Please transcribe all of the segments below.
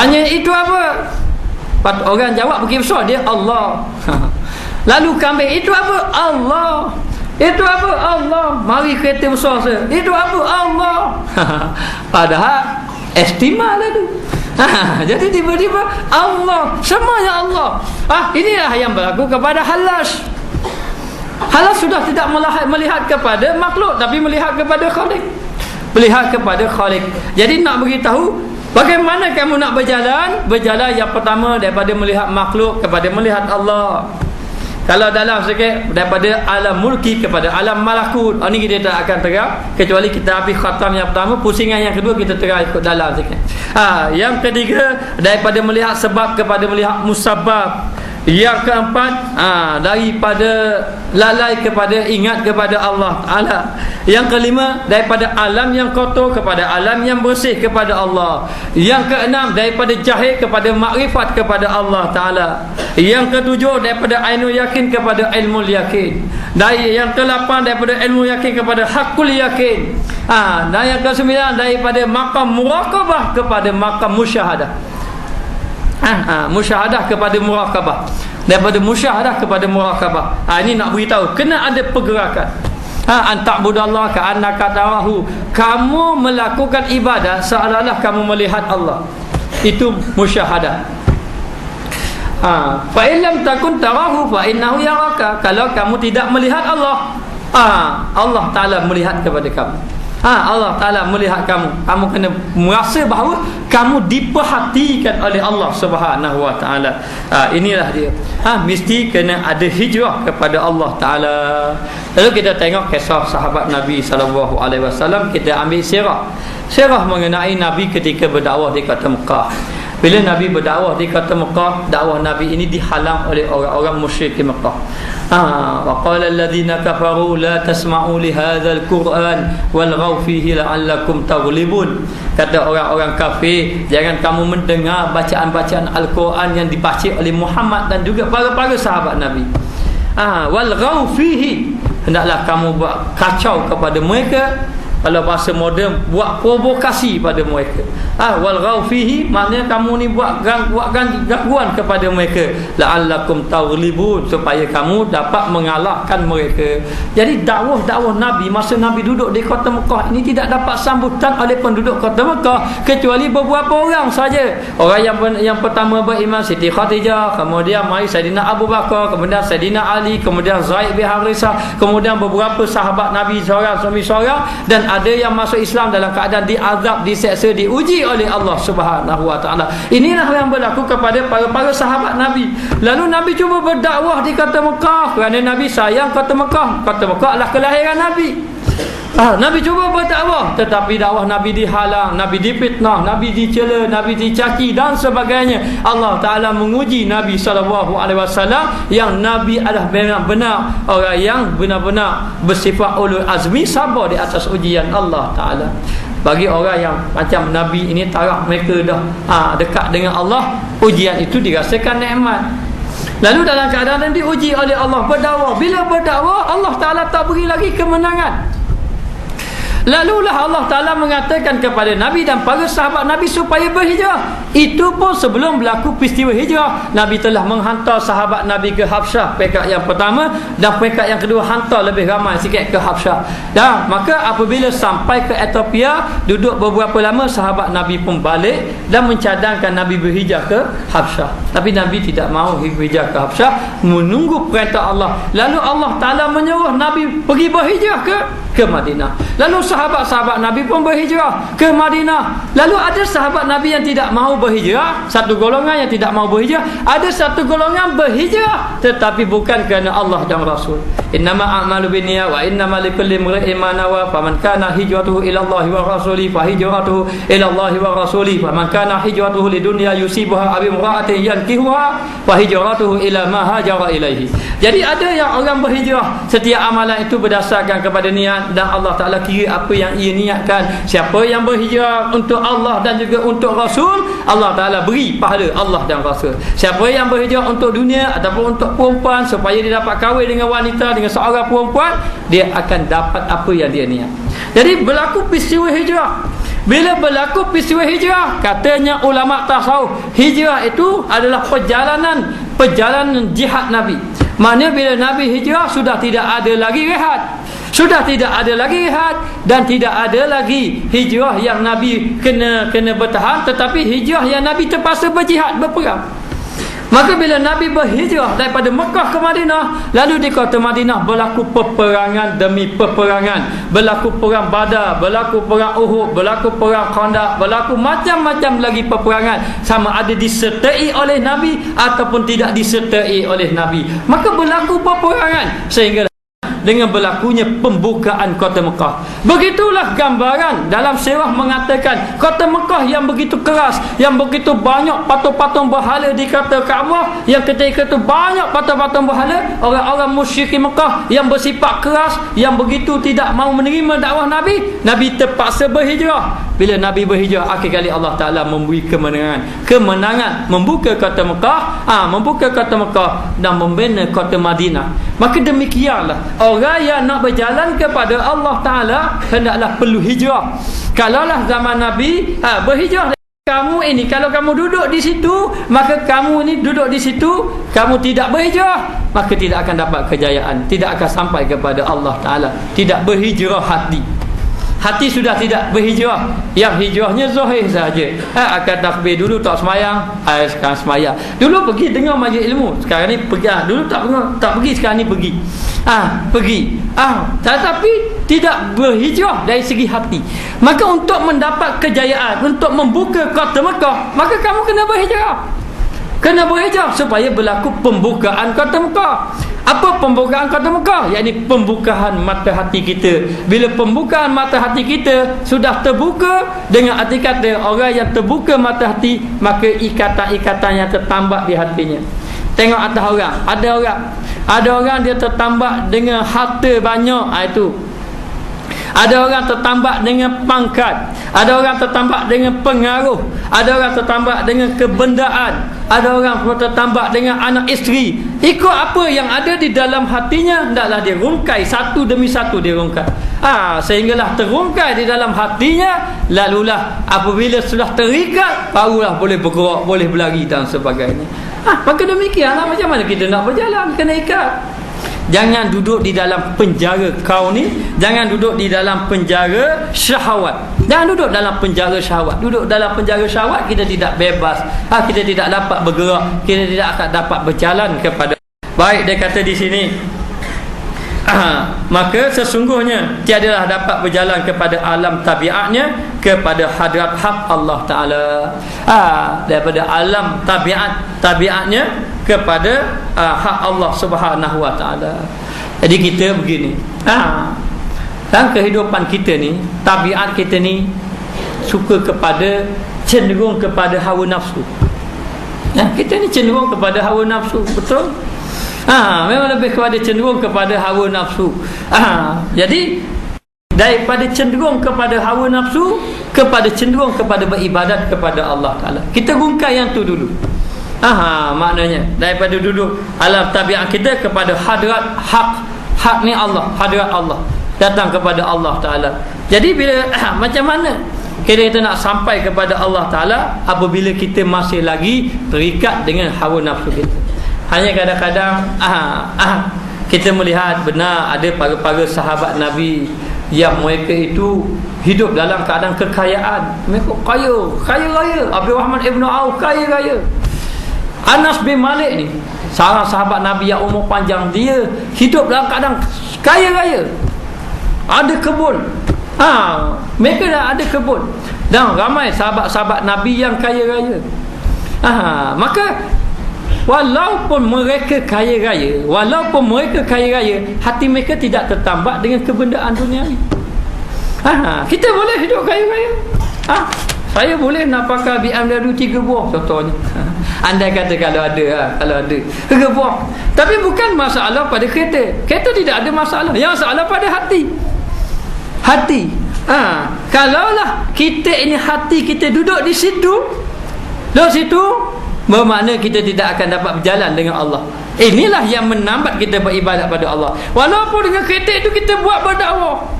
Tanya itu apa? Pat orang jawab pergi besar dia Allah. Lalu kambing itu apa? Allah. Itu apa? Allah. Mari kereta besar saya. Itu apa? Allah. Padahal estima lah tu. Jadi tiba-tiba Allah semuanya Allah. Ah inilah yang berlaku kepada halas. Halas sudah tidak melihat, melihat kepada makhluk tapi melihat kepada Khalik. Melihat kepada Khalik. Jadi nak beritahu bagaimana kamu nak berjalan? Berjalan yang pertama daripada melihat makhluk kepada melihat Allah. Kalau dalam sikit daripada alam mulki kepada alam malakut. Ini kita tak akan terang kecuali kita habis khatam yang pertama, pusingan yang kedua kita terang ikut dalam sikit. Ha, yang ketiga daripada melihat sebab kepada melihat musabab. Yang keempat ha, Daripada lalai kepada ingat kepada Allah Ta'ala. Yang kelima Daripada alam yang kotor kepada alam yang bersih kepada Allah. Yang keenam Daripada jahil kepada makrifat kepada Allah Ta'ala. Yang ketujuh Daripada ilmu yakin kepada ilmu yakin. Dari yang kelapan Daripada ilmu yakin kepada hakul yakin. Ha, Dan yang kesembilan Daripada makam murakabah kepada makam musyahadah ha, ha, musyahadah kepada murakabah. Daripada musyahadah kepada murakabah. Ha, ini nak beritahu kena ada pergerakan. Ha, antakbudallah ka annaka tarahu. Kamu melakukan ibadah seolah-olah kamu melihat Allah. Itu musyahadah. Ha, fa illam takun tarahu fa innahu yaraka. Kalau kamu tidak melihat Allah ha, Allah Taala melihat kepada kamu Ha, Allah Ta'ala melihat kamu. Kamu kena merasa bahawa Kamu diperhatikan oleh Allah Subhanahu Wa Ta'ala. Ha, Inilah dia. Ha, Mesti kena ada hijrah kepada Allah Ta'ala. Lalu kita tengok kisah sahabat Nabi Sallallahu Alaihi Wasallam Kita ambil sirah. Sirah mengenai Nabi ketika berdakwah di kota Mekah bila Nabi berdakwah di kota Mekah, dakwah Nabi ini dihalang oleh orang-orang musyrik di Mekah. Ah, wa qala alladhina kafaru la tasma'u li hadzal Qur'an walghaw fihi la'allakum taghlibun. Kata orang-orang kafir, jangan kamu mendengar bacaan-bacaan Al-Quran yang dibaca oleh Muhammad dan juga para-para sahabat Nabi. Ah, walghaw fihi hendaklah kamu buat kacau kepada mereka kalau bahasa moden buat provokasi pada mereka. Ah wal ghaufihi maknanya kamu ni buat gang, buat gangguan kepada mereka. La'allakum taghlibun supaya kamu dapat mengalahkan mereka. Jadi dakwah-dakwah nabi masa nabi duduk di kota Mekah ini tidak dapat sambutan oleh penduduk kota Mekah kecuali beberapa orang saja. Orang yang yang pertama beriman Siti Khadijah kemudian mai Saidina Abu Bakar kemudian Saidina Ali kemudian Zaid bin Harithah kemudian beberapa sahabat nabi seorang suami seorang dan ada yang masuk Islam dalam keadaan diazab, diseksa, diuji oleh Allah Subhanahu wa taala. Inilah yang berlaku kepada para-para sahabat Nabi. Lalu Nabi cuba berdakwah di kota Mekah kerana Nabi sayang kota Mekah. Kota Mekah adalah kelahiran Nabi. Ah, Nabi cuba berdakwah tetapi dakwah Nabi dihalang, Nabi dipitnah, Nabi dicela, Nabi dicaci dan sebagainya. Allah Taala menguji Nabi sallallahu alaihi wasallam yang Nabi adalah benar-benar orang yang benar-benar bersifat ulul azmi sabar di atas ujian Allah Taala. Bagi orang yang macam Nabi ini taraf mereka dah ha, dekat dengan Allah, ujian itu dirasakan nikmat. Lalu dalam keadaan diuji oleh Allah berdakwah, bila berdakwah Allah Taala tak beri lagi kemenangan. Lalulah Allah Ta'ala mengatakan kepada Nabi dan para sahabat Nabi supaya berhijrah. Itu pun sebelum berlaku peristiwa hijrah. Nabi telah menghantar sahabat Nabi ke Habsyah. Pekat yang pertama dan pekat yang kedua hantar lebih ramai sikit ke Habsyah. Dan maka apabila sampai ke Ethiopia, duduk beberapa lama sahabat Nabi pun balik dan mencadangkan Nabi berhijrah ke Habsyah. Tapi Nabi tidak mahu berhijrah ke Habsyah. Menunggu perintah Allah. Lalu Allah Ta'ala menyuruh Nabi pergi berhijrah ke ke Madinah. Lalu sahabat-sahabat Nabi pun berhijrah ke Madinah. Lalu ada sahabat Nabi yang tidak mahu berhijrah, satu golongan yang tidak mahu berhijrah, ada satu golongan berhijrah tetapi bukan kerana Allah dan Rasul. Innama a'malu binniyat wa innama likulli imrin ma nawa faman kana hijratuhu ila Allah wa rasuli fa hijratuhu ila Allah wa rasuli faman kana hijratuhu lidunya yusibuha abi imra'atin yankihuha fa hijratuhu ila ma hajara ilaihi. Jadi ada yang orang berhijrah setiap amalan itu berdasarkan kepada niat dan Allah Taala kira apa yang ia niatkan. Siapa yang berhijrah untuk Allah dan juga untuk Rasul, Allah Taala beri pahala Allah dan Rasul. Siapa yang berhijrah untuk dunia ataupun untuk perempuan supaya dia dapat kahwin dengan wanita dengan seorang perempuan dia akan dapat apa yang dia niat jadi berlaku peristiwa hijrah bila berlaku peristiwa hijrah katanya ulama tasawuf hijrah itu adalah perjalanan perjalanan jihad Nabi maknanya bila Nabi hijrah sudah tidak ada lagi rehat sudah tidak ada lagi rehat dan tidak ada lagi hijrah yang Nabi kena kena bertahan tetapi hijrah yang Nabi terpaksa berjihad berperang Maka bila Nabi berhijrah daripada Mekah ke Madinah, lalu di kota Madinah berlaku peperangan demi peperangan. Berlaku perang Badar, berlaku perang Uhud, berlaku perang Khandaq, berlaku macam-macam lagi peperangan. Sama ada disertai oleh Nabi ataupun tidak disertai oleh Nabi. Maka berlaku peperangan sehingga dengan berlakunya pembukaan kota Mekah. Begitulah gambaran dalam sirah mengatakan kota Mekah yang begitu keras, yang begitu banyak patung-patung berhala di kota Kaabah, yang ketika itu banyak patung-patung berhala, orang-orang musyrik Mekah yang bersifat keras, yang begitu tidak mau menerima dakwah Nabi, Nabi terpaksa berhijrah. Bila Nabi berhijrah, akhir kali Allah Taala memberi kemenangan. Kemenangan membuka kota Mekah, ah ha, membuka kota Mekah dan membina kota Madinah. Maka demikianlah orang yang nak berjalan kepada Allah Ta'ala hendaklah perlu hijrah. Kalaulah zaman Nabi ha, berhijrah kamu ini. Kalau kamu duduk di situ maka kamu ini duduk di situ kamu tidak berhijrah maka tidak akan dapat kejayaan. Tidak akan sampai kepada Allah Ta'ala. Tidak berhijrah hati hati sudah tidak berhijrah. Yang hijrahnya zahir saja ha, akan takbir dulu tak semayang ha, sekarang semayang. Dulu pergi dengar majlis ilmu. Sekarang ni pergi ha, dulu tak pergi, tak pergi sekarang ni pergi. Ah ha, pergi. Ah ha, tetapi tidak berhijrah dari segi hati. Maka untuk mendapat kejayaan untuk membuka kota Mekah maka kamu kena berhijrah kena berhijrah supaya berlaku pembukaan kota Mekah apa pembukaan kota Mekah? Yakni pembukaan mata hati kita. Bila pembukaan mata hati kita sudah terbuka dengan arti kata orang yang terbuka mata hati, maka ikatan-ikatan yang tertambak di hatinya. Tengok atas orang, ada orang. Ada orang dia tertambak dengan harta banyak, ha, itu ada orang tertambak dengan pangkat Ada orang tertambak dengan pengaruh. Ada orang tertambak dengan kebendaan. Ada orang tertambak dengan anak isteri. Ikut apa yang ada di dalam hatinya Tidaklah dia rungkai Satu demi satu dia rungkai ha, Sehinggalah terungkai di dalam hatinya. Lalulah apabila sudah terikat Barulah boleh bergerak Boleh berlari dan sebagainya. Ha, Maka demikianlah macam mana kita nak berjalan Kena ikat Jangan duduk di dalam penjara kau ni. Jangan duduk di dalam penjara syahwat. Jangan duduk dalam penjara syahwat. Duduk dalam penjara syahwat Kita tidak bebas. Ha, Kita tidak dapat bergerak. Kita tidak akan dapat berjalan kepada Baik dia kata di sini Maka sesungguhnya Tiadalah dapat berjalan kepada alam tabiatnya Kepada hadrat hak Allah Ta'ala ha, Daripada alam tabiat Tabiatnya kepada uh, hak Allah Subhanahu Wa Taala. Jadi kita begini. Ha. Dalam kehidupan kita ni, tabiat kita ni suka kepada cenderung kepada hawa nafsu. Ya, kita ni cenderung kepada hawa nafsu, betul? Ha, memang lebih kepada cenderung kepada hawa nafsu. Ha, jadi daripada cenderung kepada hawa nafsu kepada cenderung kepada beribadat kepada Allah Taala. Kita gungkai yang tu dulu. Aha, maknanya daripada duduk alam tabiat kita kepada hadrat hak hak ni Allah hadrat Allah datang kepada Allah Taala jadi bila ah, macam mana kita, kita nak sampai kepada Allah Taala apabila kita masih lagi terikat dengan hawa nafsu kita hanya kadang-kadang ah, ah, kita melihat benar ada para-para sahabat Nabi yang mereka itu hidup dalam keadaan kekayaan. Mereka kaya kaya raya. Abdul Rahman Ibn Auf kaya raya. Anas bin Malik ni Seorang sahabat Nabi yang umur panjang Dia hidup dalam keadaan kaya raya. Ada kebun. Ha, Mereka dah ada kebun. Dan ramai sahabat-sahabat Nabi yang kaya raya. Ha, Maka Walaupun mereka kaya raya Walaupun mereka kaya raya Hati mereka tidak tertambak dengan kebendaan dunia ni ha, Kita boleh hidup kaya raya? Ha, Saya boleh nak pakai BMW 3 buah contohnya. Anda kata kalau ada ha, Kalau ada Gebuah Tapi bukan masalah pada kereta. Kereta tidak ada masalah. Yang masalah pada hati. Hati. Ha, Kalaulah kita ini hati kita duduk di situ. Di situ Bermakna kita tidak akan dapat berjalan dengan Allah. Inilah yang menambat kita beribadat pada Allah. Walaupun dengan kereta itu kita buat berdakwah.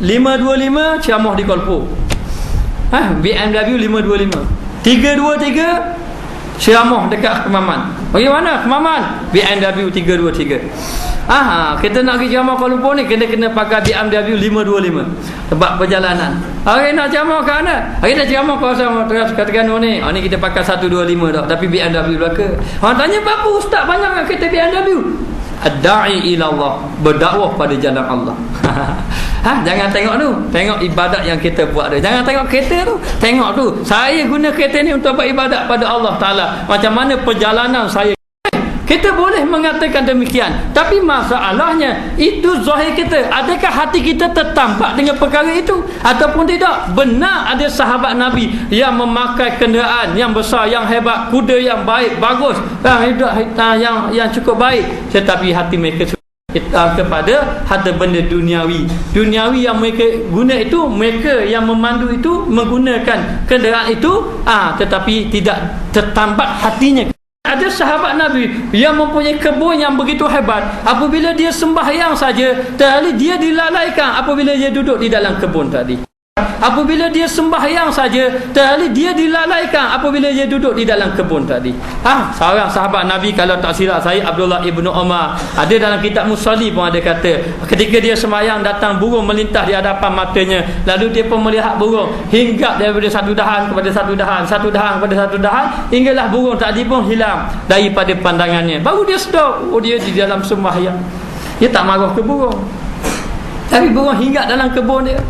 525 ceramah di Kolpo. Ha, BMW 525 323 ceramah dekat Kemaman bagaimana Kemaman BMW 323 Ah, kita nak pergi ceramah Kuala Lumpur ni kena kena pakai BMW 525 tempat perjalanan. Hari nak ceramah ke mana? Hari nak ceramah kawasan Teras Terengganu ni. Ah ni kita pakai 125 dah tapi BMW belaka. Orang tanya apa ustaz banyak nak kereta BMW? Ad-da'i ila Allah, berdakwah pada jalan Allah. ha, jangan tengok tu, tengok ibadat yang kita buat tu. Jangan tengok kereta tu, tengok tu. Saya guna kereta ni untuk buat ibadat pada Allah Taala. Macam mana perjalanan saya kita boleh mengatakan demikian. Tapi masalahnya Itu zahir kita. Adakah hati kita tertampak dengan perkara itu? Ataupun tidak? Benar ada sahabat Nabi Yang memakai kenderaan Yang besar, yang hebat Kuda yang baik, bagus Yang, hidup, yang, cukup baik. Tetapi hati mereka kepada harta benda duniawi. Duniawi yang mereka guna itu mereka yang memandu itu menggunakan kenderaan itu. Ah tetapi tidak tertambat hatinya ada sahabat Nabi yang mempunyai kebun yang begitu hebat. Apabila dia sembahyang saja, tadi dia dilalaikan apabila dia duduk di dalam kebun tadi. Apabila dia sembahyang saja, tadi dia dilalaikan apabila dia duduk di dalam kebun tadi. Ha, seorang sahabat Nabi kalau tak silap saya Abdullah ibnu Umar, ada dalam kitab Musalli pun ada kata, ketika dia sembahyang datang burung melintas di hadapan matanya, lalu dia pun melihat burung hingga daripada satu dahan kepada satu dahan, satu dahan kepada satu dahan, hinggalah burung tadi pun hilang daripada pandangannya. Baru dia sedar, oh dia di dalam sembahyang. Dia tak marah ke burung. Tapi burung hingga dalam kebun dia.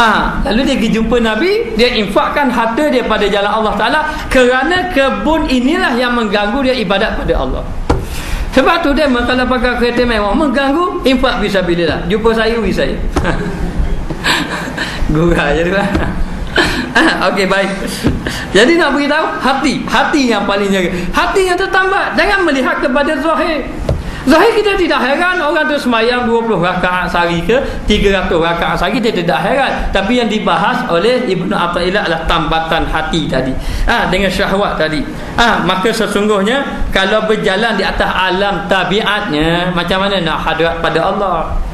Ha, lalu dia pergi jumpa Nabi, dia infakkan harta dia pada jalan Allah Taala kerana kebun inilah yang mengganggu dia ibadat pada Allah. Sebab tu dia kalau pakai kereta mewah mengganggu infak fisabilillah. Jumpa saya wi saya. Gurau je. Ha, okey baik. Jadi nak beritahu hati, hati yang paling jaga. Hati yang tertambat. Jangan melihat kepada zahir. Zahir kita tidak heran orang tu semayang 20 rakaat sehari ke 300 rakaat sehari kita tidak heran. Tapi yang dibahas oleh Ibnu Athaillah adalah tambatan hati tadi. Ha, dengan syahwat tadi. Ha, maka sesungguhnya kalau berjalan di atas alam tabiatnya macam mana nak hadrat pada Allah